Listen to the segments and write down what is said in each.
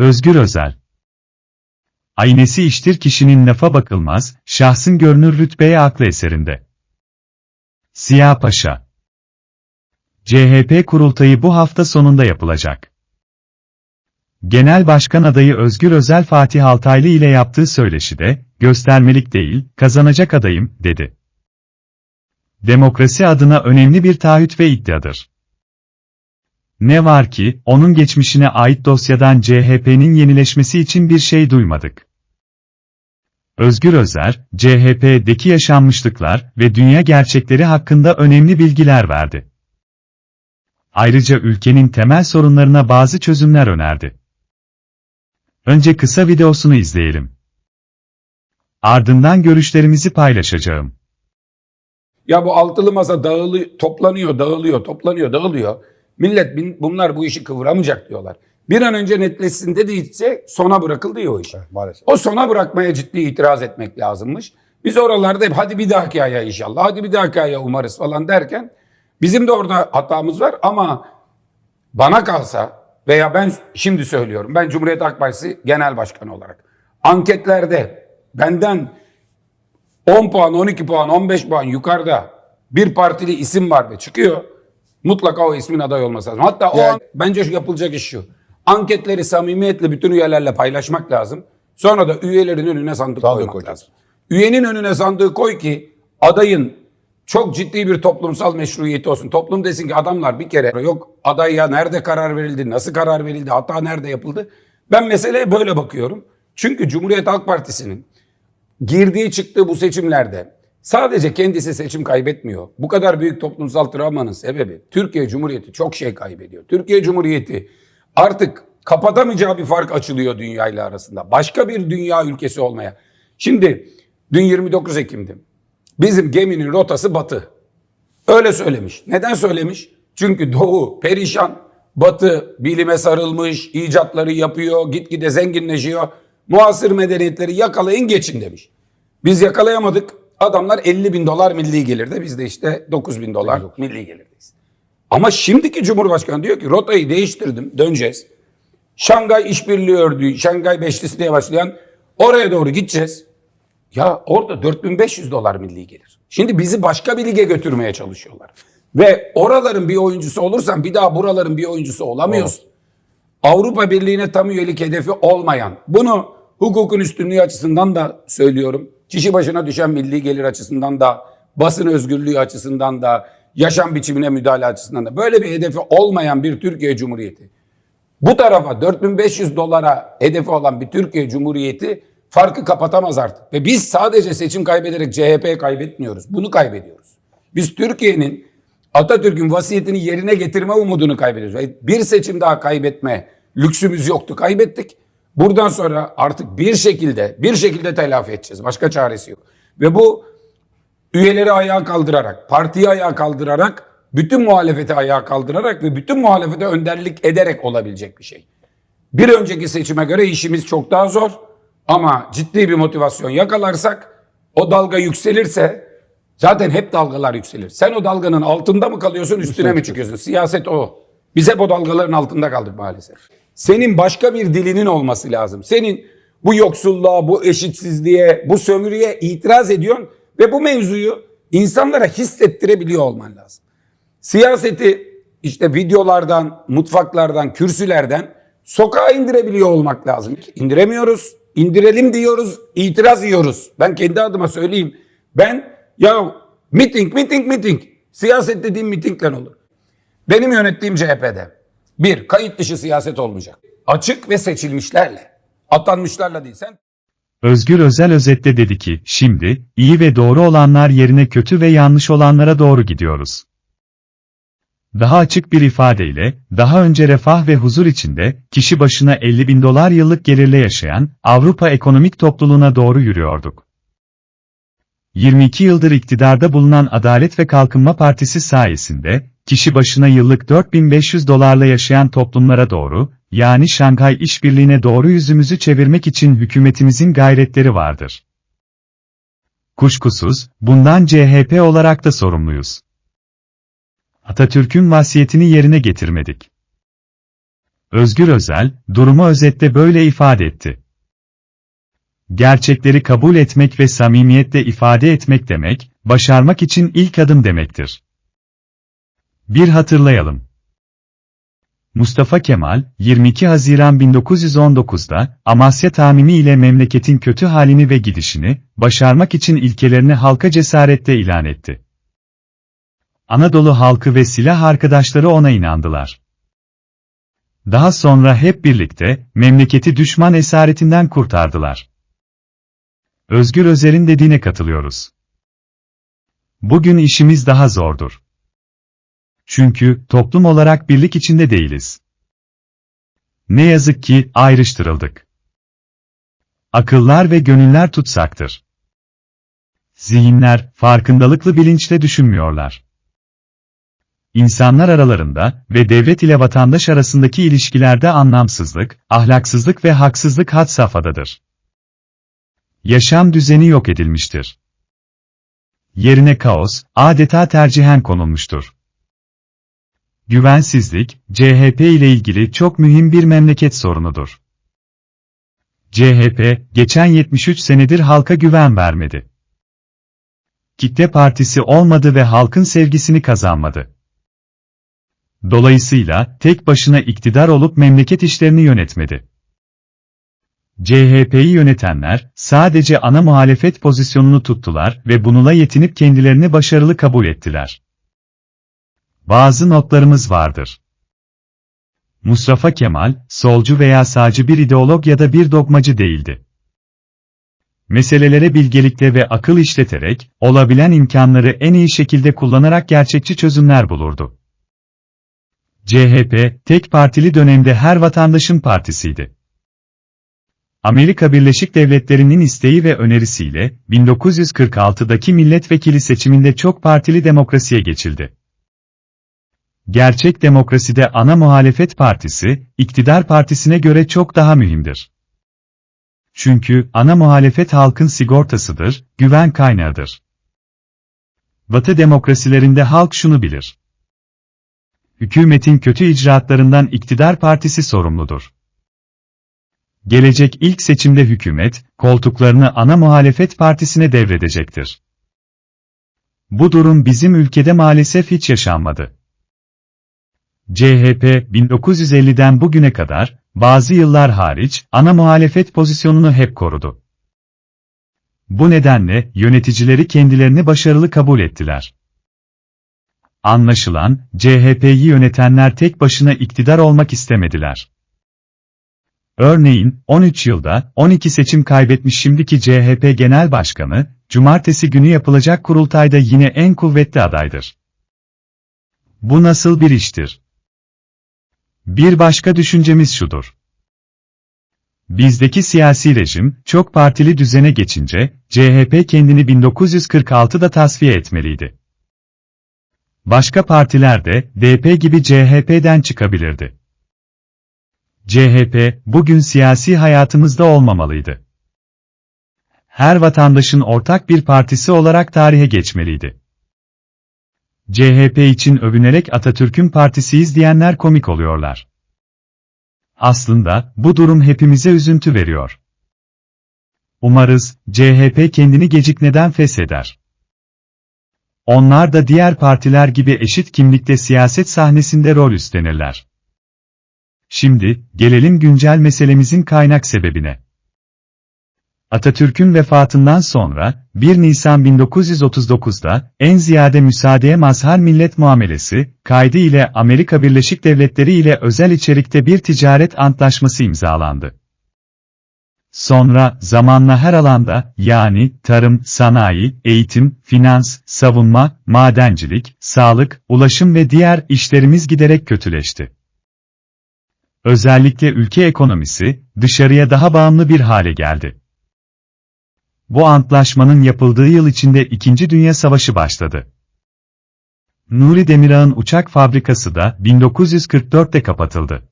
Özgür Özel Aynesi iştir kişinin lafa bakılmaz, şahsın görünür rütbeye aklı eserinde. Siyah Paşa CHP kurultayı bu hafta sonunda yapılacak. Genel Başkan adayı Özgür Özel Fatih Altaylı ile yaptığı söyleşide, göstermelik değil, kazanacak adayım, dedi. Demokrasi adına önemli bir taahhüt ve iddiadır. Ne var ki, onun geçmişine ait dosyadan CHP'nin yenileşmesi için bir şey duymadık. Özgür Özer, CHP'deki yaşanmışlıklar ve dünya gerçekleri hakkında önemli bilgiler verdi. Ayrıca ülkenin temel sorunlarına bazı çözümler önerdi. Önce kısa videosunu izleyelim. Ardından görüşlerimizi paylaşacağım. Ya bu altılı masa dağılı, toplanıyor, dağılıyor, toplanıyor, dağılıyor. Millet bunlar bu işi kıvıramayacak diyorlar. Bir an önce netleşsin dediyse sona bırakıldı ya o iş. Maalesef. O sona bırakmaya ciddi itiraz etmek lazımmış. Biz oralarda hep hadi bir dahaki aya inşallah, hadi bir dahaki aya umarız falan derken bizim de orada hatamız var ama bana kalsa veya ben şimdi söylüyorum ben Cumhuriyet Halk Partisi Genel Başkanı olarak anketlerde benden 10 puan, 12 puan, 15 puan yukarıda bir partili isim var ve çıkıyor. Mutlaka o ismin aday olması lazım. Hatta o Yani- an, bence şu yapılacak iş şu. Anketleri samimiyetle bütün üyelerle paylaşmak lazım. Sonra da üyelerin önüne sandık, Sandık koymak koyacağız. lazım. Üyenin önüne sandığı koy ki adayın çok ciddi bir toplumsal meşruiyeti olsun. Toplum desin ki adamlar bir kere yok adaya nerede karar verildi, nasıl karar verildi, hata nerede yapıldı. Ben meseleye böyle bakıyorum. Çünkü Cumhuriyet Halk Partisi'nin girdiği çıktığı bu seçimlerde sadece kendisi seçim kaybetmiyor. Bu kadar büyük toplumsal travmanın sebebi Türkiye Cumhuriyeti çok şey kaybediyor. Türkiye Cumhuriyeti artık kapatamayacağı bir fark açılıyor dünyayla arasında. Başka bir dünya ülkesi olmaya. Şimdi dün 29 Ekim'di. Bizim geminin rotası batı. Öyle söylemiş. Neden söylemiş? Çünkü Doğu perişan, Batı bilime sarılmış, icatları yapıyor, gitgide zenginleşiyor. Muasır medeniyetleri yakalayın geçin demiş. Biz yakalayamadık. Adamlar 50 bin dolar milli gelirde. Biz de işte 9 bin dolar milli gelirdeyiz. Ama şimdiki Cumhurbaşkanı diyor ki rotayı değiştirdim döneceğiz. Şangay işbirliği ördüğü, Şangay Beşlisi diye başlayan oraya doğru gideceğiz. Ya orada 4500 dolar milli gelir. Şimdi bizi başka bir lige götürmeye çalışıyorlar. Ve oraların bir oyuncusu olursan bir daha buraların bir oyuncusu olamıyorsun. Avrupa Birliği'ne tam üyelik hedefi olmayan, bunu hukukun üstünlüğü açısından da söylüyorum. Kişi başına düşen milli gelir açısından da, basın özgürlüğü açısından da, yaşam biçimine müdahale açısından da böyle bir hedefi olmayan bir Türkiye Cumhuriyeti. Bu tarafa 4500 dolara hedefi olan bir Türkiye Cumhuriyeti farkı kapatamaz artık. Ve biz sadece seçim kaybederek CHP kaybetmiyoruz. Bunu kaybediyoruz. Biz Türkiye'nin Atatürk'ün vasiyetini yerine getirme umudunu kaybediyoruz. Ve bir seçim daha kaybetme lüksümüz yoktu. Kaybettik. Buradan sonra artık bir şekilde bir şekilde telafi edeceğiz. Başka çaresi yok. Ve bu üyeleri ayağa kaldırarak, partiyi ayağa kaldırarak, bütün muhalefeti ayağa kaldırarak ve bütün muhalefete önderlik ederek olabilecek bir şey. Bir önceki seçime göre işimiz çok daha zor ama ciddi bir motivasyon yakalarsak o dalga yükselirse zaten hep dalgalar yükselir. Sen o dalganın altında mı kalıyorsun üstüne mi çıkıyorsun? Siyaset o. Biz hep o dalgaların altında kaldık maalesef. Senin başka bir dilinin olması lazım. Senin bu yoksulluğa, bu eşitsizliğe, bu sömürüye itiraz ediyorsun ve bu mevzuyu insanlara hissettirebiliyor olman lazım. Siyaseti işte videolardan, mutfaklardan, kürsülerden sokağa indirebiliyor olmak lazım. İndiremiyoruz, indirelim diyoruz, itiraz yiyoruz. Ben kendi adıma söyleyeyim. Ben ya miting, miting, miting. Siyaset dediğim mitingle olur. Benim yönettiğim CHP'de bir, kayıt dışı siyaset olmayacak. Açık ve seçilmişlerle, atanmışlarla değil. Sen Özgür Özel özetle dedi ki, şimdi, iyi ve doğru olanlar yerine kötü ve yanlış olanlara doğru gidiyoruz. Daha açık bir ifadeyle, daha önce refah ve huzur içinde, kişi başına 50 bin dolar yıllık gelirle yaşayan, Avrupa ekonomik topluluğuna doğru yürüyorduk. 22 yıldır iktidarda bulunan Adalet ve Kalkınma Partisi sayesinde, kişi başına yıllık 4500 dolarla yaşayan toplumlara doğru, yani Şanghay İşbirliği'ne doğru yüzümüzü çevirmek için hükümetimizin gayretleri vardır. Kuşkusuz, bundan CHP olarak da sorumluyuz. Atatürk'ün vasiyetini yerine getirmedik. Özgür Özel, durumu özetle böyle ifade etti. Gerçekleri kabul etmek ve samimiyetle ifade etmek demek, başarmak için ilk adım demektir. Bir hatırlayalım. Mustafa Kemal, 22 Haziran 1919'da, Amasya tamimi ile memleketin kötü halini ve gidişini, başarmak için ilkelerini halka cesaretle ilan etti. Anadolu halkı ve silah arkadaşları ona inandılar. Daha sonra hep birlikte, memleketi düşman esaretinden kurtardılar. Özgür Özel'in dediğine katılıyoruz. Bugün işimiz daha zordur. Çünkü toplum olarak birlik içinde değiliz. Ne yazık ki ayrıştırıldık. Akıllar ve gönüller tutsaktır. Zihinler farkındalıklı bilinçle düşünmüyorlar. İnsanlar aralarında ve devlet ile vatandaş arasındaki ilişkilerde anlamsızlık, ahlaksızlık ve haksızlık had safhadadır. Yaşam düzeni yok edilmiştir. Yerine kaos, adeta tercihen konulmuştur. Güvensizlik, CHP ile ilgili çok mühim bir memleket sorunudur. CHP, geçen 73 senedir halka güven vermedi. Kitle partisi olmadı ve halkın sevgisini kazanmadı. Dolayısıyla, tek başına iktidar olup memleket işlerini yönetmedi. CHP'yi yönetenler, sadece ana muhalefet pozisyonunu tuttular ve bununla yetinip kendilerini başarılı kabul ettiler. Bazı notlarımız vardır. Mustafa Kemal, solcu veya sağcı bir ideolog ya da bir dogmacı değildi. Meselelere bilgelikle ve akıl işleterek, olabilen imkanları en iyi şekilde kullanarak gerçekçi çözümler bulurdu. CHP, tek partili dönemde her vatandaşın partisiydi. Amerika Birleşik Devletleri'nin isteği ve önerisiyle 1946'daki milletvekili seçiminde çok partili demokrasiye geçildi. Gerçek demokraside ana muhalefet partisi, iktidar partisine göre çok daha mühimdir. Çünkü ana muhalefet halkın sigortasıdır, güven kaynağıdır. Batı demokrasilerinde halk şunu bilir. Hükümetin kötü icraatlarından iktidar partisi sorumludur. Gelecek ilk seçimde hükümet, koltuklarını ana muhalefet partisine devredecektir. Bu durum bizim ülkede maalesef hiç yaşanmadı. CHP, 1950'den bugüne kadar, bazı yıllar hariç, ana muhalefet pozisyonunu hep korudu. Bu nedenle, yöneticileri kendilerini başarılı kabul ettiler. Anlaşılan, CHP'yi yönetenler tek başına iktidar olmak istemediler. Örneğin, 13 yılda 12 seçim kaybetmiş şimdiki CHP Genel Başkanı, cumartesi günü yapılacak kurultayda yine en kuvvetli adaydır. Bu nasıl bir iştir? Bir başka düşüncemiz şudur. Bizdeki siyasi rejim, çok partili düzene geçince, CHP kendini 1946'da tasfiye etmeliydi. Başka partiler de, DP gibi CHP'den çıkabilirdi. CHP, bugün siyasi hayatımızda olmamalıydı. Her vatandaşın ortak bir partisi olarak tarihe geçmeliydi. CHP için övünerek Atatürk'ün partisiyiz diyenler komik oluyorlar. Aslında, bu durum hepimize üzüntü veriyor. Umarız, CHP kendini gecikmeden fesheder. Onlar da diğer partiler gibi eşit kimlikte siyaset sahnesinde rol üstlenirler. Şimdi, gelelim güncel meselemizin kaynak sebebine. Atatürk'ün vefatından sonra, 1 Nisan 1939'da, en ziyade müsaadeye mazhar millet muamelesi, kaydı ile Amerika Birleşik Devletleri ile özel içerikte bir ticaret antlaşması imzalandı. Sonra, zamanla her alanda, yani, tarım, sanayi, eğitim, finans, savunma, madencilik, sağlık, ulaşım ve diğer işlerimiz giderek kötüleşti. Özellikle ülke ekonomisi, dışarıya daha bağımlı bir hale geldi. Bu antlaşmanın yapıldığı yıl içinde İkinci Dünya Savaşı başladı. Nuri Demirağ'ın uçak fabrikası da 1944'te kapatıldı.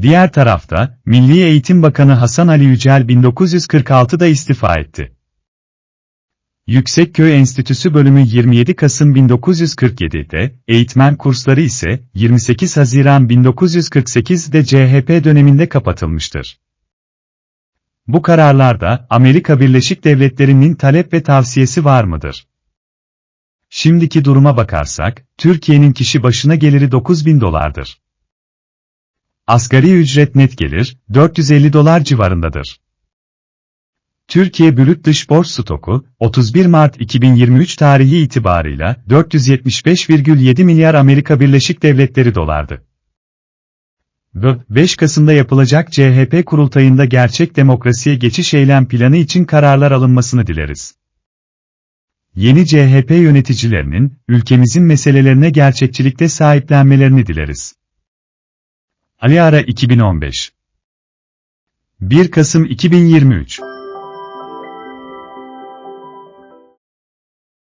Diğer tarafta, Milli Eğitim Bakanı Hasan Ali Yücel 1946'da istifa etti. Yüksekköy Enstitüsü bölümü 27 Kasım 1947'de, eğitmen kursları ise 28 Haziran 1948'de CHP döneminde kapatılmıştır. Bu kararlarda Amerika Birleşik Devletleri'nin talep ve tavsiyesi var mıdır? Şimdiki duruma bakarsak, Türkiye'nin kişi başına geliri 9000 dolardır. Asgari ücret net gelir, 450 dolar civarındadır. Türkiye Brüt Dış Borç Stoku, 31 Mart 2023 tarihi itibarıyla 475,7 milyar Amerika Birleşik Devletleri dolardı. Ve 5 Kasım'da yapılacak CHP kurultayında gerçek demokrasiye geçiş eylem planı için kararlar alınmasını dileriz. Yeni CHP yöneticilerinin, ülkemizin meselelerine gerçekçilikte sahiplenmelerini dileriz. Ali Ara 2015 1 Kasım 2023